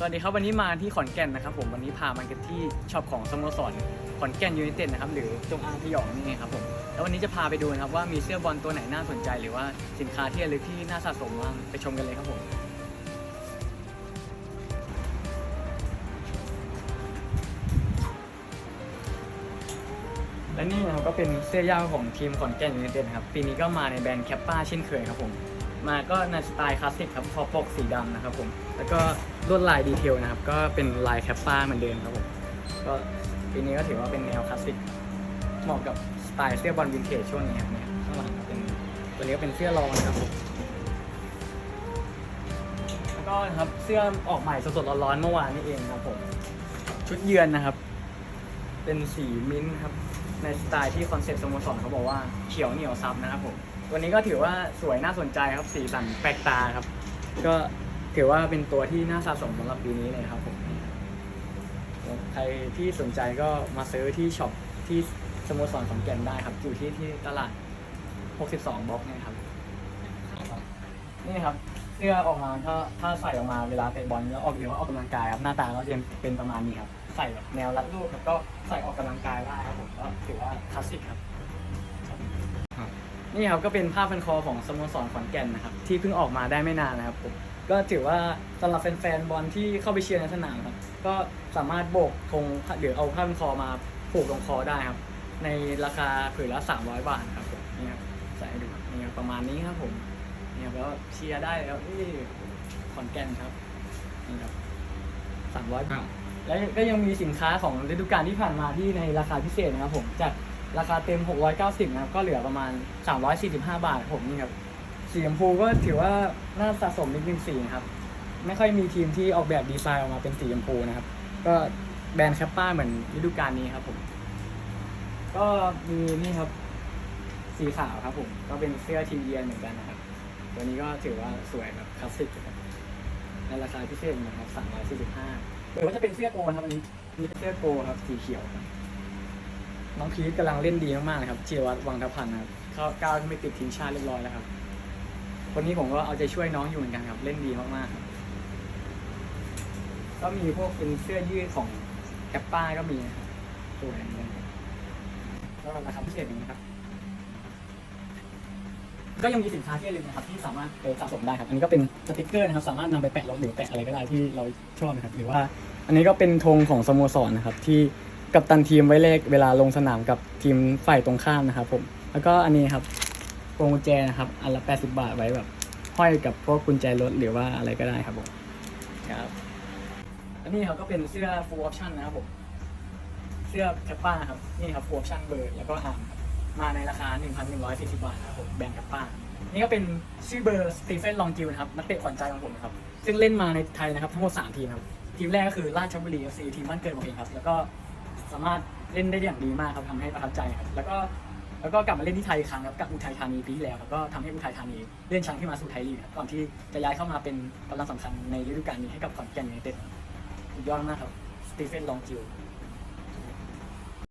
สวัสดีครับวันนี้มาที่ขอนแก่นนะครับผมวันนี้พามากันที่ช็อปของสโมสรขอนแก่นยูไนเต็ดนะครับหรือจงอางพยองนี่ไงครับผมแล้ววันนี้จะพาไปดูนะครับว่ามีเสื้อบอลตัวไหนน่าสนใจ หรือว่าสินค้าที่ระลึกที่น่าสะสมบ้างไปชมกันเลยครับผมและนี่นะครับก็เป็นเสื้อยาวของทีมขอนแก่นยูไนเต็ดครับปีนี้ก็มาในแบรนด์แคปป้าเช่นเคยครับผม มาก็ในสไตล์คลาสสิกครับคอปกสีดำนะครับผม แล้วก็ลวดลายดีเทลนะครับ ก็เป็นลายแคปป้าเหมือนเดิมครับผม ก็ปีนี้ก็ถือว่าเป็นแนวคลาสสิก เหมาะกับสไตล์เสื้อบอลวินเทจช่วงนี้ครับเนี่ยข้างหลังก็เป็นตัวนี้ก็เป็นเสื้อรองนะครับผมแล้วก็ครับเสื้อออกใหม่สดๆร้อนๆเมื่อวานนี้เองครับผม ชุดเยือนนะครับ เป็นสีมิ้นท์ครับ ในสไตล์ที่คอนเซ็ปต์สโมสรเขาบอกว่าเขียวเหนียวซับนะครับผมตัวนี้ก็ถือว่าสวยน่าสนใจครับสีสันแปลกตาครับ ก็ถือว่าเป็นตัวที่น่าสะสมสำหรับปีนี้เลยครับผมใครที่สนใจก็มาซื้อที่ช็อปที่สโมสรขอนแก่นได้ครับ อยู่ที่ที่ตลาด 62 บล็อกเนี่ยครับ นี่ครับเสื้อออกมาถ้าถ้าใส่ออกมาเวลาเตะบอลแล้วออกหรือว่าออกกำลังกายครับหน้าตาก็จะเป็นประมาณนี้ครับ ใส่แบบแนวรัดรูปครับก็ใส่ออกกำลังกายได้ครับผมก็ ลาสสิกครับ นี่ครับก็เป็นผ้าพันคอของสโมสรขอนแก่นนะครับ ที่เพิ่งออกมาได้ไม่นานนะครับผมก็ถือว่าสำหรับแฟนๆบอลที่เข้าไปเชียร์ในสนามครับ ก็สามารถโบกธงหรือเอาผ้าพันคอมาผูกตรงคอได้ครับ ในราคาผืนละ 300 บาทครับผมนี่ครับใส่ให้ดูครับนี่ครับประมาณนี้ครับผมนี่ครับแล้วเชียร์ได้แล้วที่ขอนแก่นครับนี่ครับ300บาท แล้วก็ยังมีสินค้าของฤดูกาลที่ผ่านมาที่ในราคาพิเศษนะครับผมจาก ราคาเต็ม 690นะครับ ก็เหลือประมาณ 345 บาทผมนี่ครับ สีชมพูก็ถือว่าน่าสะสมนิดนึงสีนะครับ ไม่ค่อยมีทีมที่ออกแบบดีไซน์ออกมาเป็นสีชมพูนะครับ ก็แบรนด์แคปป้าเหมือนฤดูกาลนี้ครับผม ก็มีนี่ครับ สีขาวครับผม ก็เป็นเสื้อทีมเยือนเหมือนกันนะครับ ตัวนี้ก็ถือว่าสวยแบบคลาสสิกครับในราคาพิเศษนะครับ345หรือว่าจะเป็นเสื้อโกนครับอันนี้นี่เป็นเสื้อโกครับสีเขียวครับ น้องพีทกำลังเล่นดีมากๆเลยครับเจิรวัตรวังทพันธ์นะครับเขาก้าวขึ้นไปติดทีมชาติเรียบร้อยแล้วครับคนนี้ผมก็เอาใจช่วยน้องอยู่เหมือนกันครับ เล่นดีมากๆครับก็มีพวกเป็นเสื้อยืดของแคปป้าก็มีนะครับสวยเหมือนกันก็ราคาพิเศษอย่างนี้ครับก็ยังมีสินค้าที่ระลึกนะครับที่สามารถไปสะสมได้ครับ อันนี้ก็เป็นสติกเกอร์นะครับ สามารถนำไปแปะรถหรือแปะอะไรก็ได้ที่เราชอบนะครับ หรือว่า อันนี้ก็เป็นธงของสโมสรนะครับที่ กัปตันทีมไว้เลขเวลาลงสนามกับทีมฝ่ายตรงข้ามนะครับผมแล้วก็อันนี้ครับพวงกุญแจนะครับอันละ 80 บาทไว้แบบห้อยกับพวกกุญแจรถหรือว่าอะไรก็ได้ครับผมครับอันนี้ครับก็เป็นเสื้อ full option นะครับผมเสื้อแคปป้าครับนี่ครับ full option เบอร์แล้วก็อาร์มครับมาในราคา 1,140 บาทนะครับผมแบรนด์กับป้านี่ก็เป็นชื่อเบอร์สตีเฟนลองกิลนะครับนักเตะขวัญใจของผมนะครับซึ่งเล่นมาในไทยนะครับทั้งหมด3ทีมครับทีมแรกก็คือราชบุรี FC ทีมบ้านเกิดผมเองครับแล้วก็ สามารถเล่นได้อย่างดีมากครับทำให้ประทับใจครับแล้วก็แล้วก็กลับมาเล่นที่ไทยอีกครั้งครับกับอุทัยธานีปีที่แล้วครับก็ทำให้อุทัยธานีเลื่อนชั้นขึ้นมาสู่ไทยลีกครับก่อนที่จะย้ายเข้ามาเป็นกำลังสำคัญในฤดูกาลนี้ให้กับขอนแก่นยูไนเต็ดสุดยอดมากครับสตีเฟนลองจิว